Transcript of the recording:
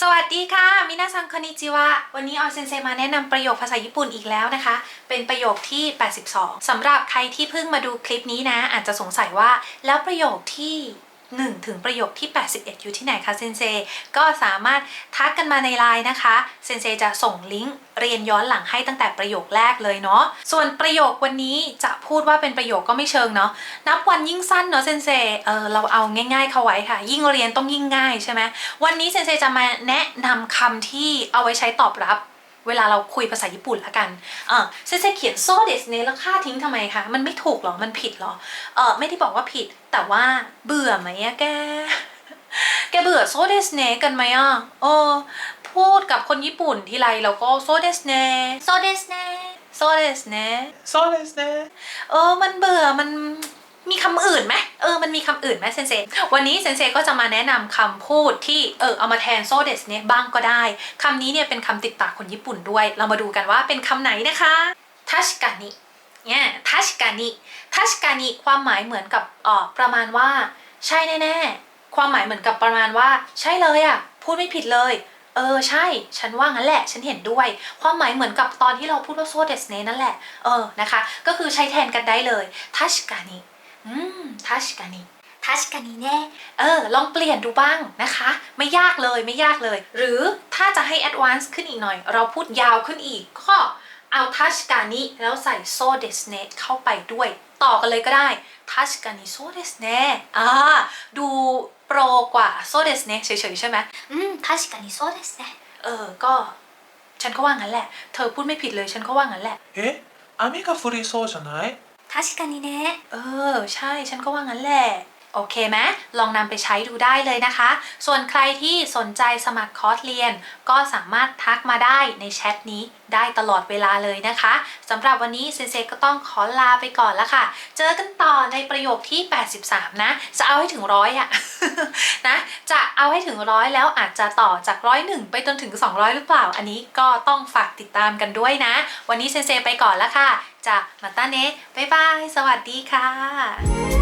สวัสดีค่ะมินาซังคอนิจิวะวันนี้ออเซนเซมาแนะนำประโยคภาษาญี่ปุ่นอีกแล้วนะคะ เป็นประโยคที่ 82สำหรับใครที่เพิ่งมาดูคลิปนี้นะ อาจจะสงสัยว่าแล้วประโยคที่ 1 ถึงประโยคที่ 81 อยู่ที่ไหนคะเซนเซก็สามารถทักกันมาในไลน์นะคะเซนเซจะส่งลิงก์เรียนย้อนหลังให้ตั้งแต่ประโยคแรกเลยเนาะส่วนประโยควันนี้จะพูดว่าเป็นประโยคก็ไม่เชิงเนาะนับวันยิ่งสั้นเนาะเซนเซเออเราเอาง่าย ๆ เข้าไว้ค่ะ ยิ่งเรียนต้องยิ่งง่ายใช่ไหมวันนี้เซนเซจะมาแนะนำคำที่เอาไว้ใช้ตอบรับ เวลาเราคุยภาษาญี่ปุ่นละกันเออเซเซเขียนโซเดสเนแล้วค่าทิ้งทำไมคะ มันไม่ถูกหรอ มันผิดหรอ เออไม่ได้บอกว่าผิด แต่ว่าเบื่อไหมอะแก แกเบื่อโซเดสเนกันไหมอะโอ้พูดกับคนญี่ปุ่นทีไรเราก็โซเดสเนโซเดสเนโซเดสเนโซเดสเนเออมันเบื่อมัน มีคำอื่นไหมเออมันมีคำอื่นไหมเซนเซวันนี้เซนเซก็จะมาแนะนำคำพูดที่เออเอามาแทนโซเดสเนี่ยบ้างก็ได้คำนี้เนี่ยเป็นคำติดปากคนญี่ปุ่นด้วย เรามาดูกันว่าเป็นคำไหนนะคะทัชกานิเนี่ยทัชกานิทัชกานิความหมายเหมือนกับเออประมาณว่า ใช่แน่ๆ ความหมายเหมือนกับประมาณว่า ใช่เลยอะพูดไม่ผิดเลยเออใช่ ฉันว่างั้นแหละ ฉันเห็นด้วย ความหมายเหมือนกับตอนที่เราพูดว่าโซเดสเนนั่นแหละ เออนะคะ ก็คือใช้แทนกันได้เลยทัชกานิ อืมทัชกานิทัชกานิเน่เออ ลองเปลี่ยนดูบ้างนะคะ ไม่ยากเลยไม่ยากเลย หรือถ้าจะให้แอดวานซ์ขึ้นอีกหน่อย เราพูดยาวขึ้นอีก ก็เอาทัชกานิแล้วใส่โซเดสเนเข้าไปด้วย ต่อกันเลยก็ได้ทัชกานิโซเดสเนอ่าดูโปรกว่าโซเดสเนเฉยๆใช่ไหม うん確かにそうですね เออ ก็ ฉันก็ว่างั้นแหละ เธอพูดไม่ผิดเลย ฉันก็ว่างั้นแหละ え雨が降りそうじゃない 確かにね เออ ใช่ ฉันก็ว่างั้นแหละ โอเคไหมลองนำไปใช้ดูได้เลยนะคะ ส่วนใครที่สนใจสมัครคอร์สเรียน ก็สามารถทักมาได้ในแชทนี้ได้ตลอดเวลาเลยนะคะสำหรับวันนี้เซนเซก็ต้องขอลาไปก่อนแล้วค่ะ เจอกันต่อในประโยคที่ 83 นะ จะเอาให้ถึงร้อยอะนะจะเอาให้ถึงร้อยแล้วอาจจะต่อจากร้อยหนึ่งไปจนถึง 200 หรือเปล่า อันนี้ก็ต้องฝากติดตามกันด้วยนะ วันนี้เซนเซไปก่อนแล้วค่ะจะมาตาเนะบ๊ายบาย สวัสดีค่ะ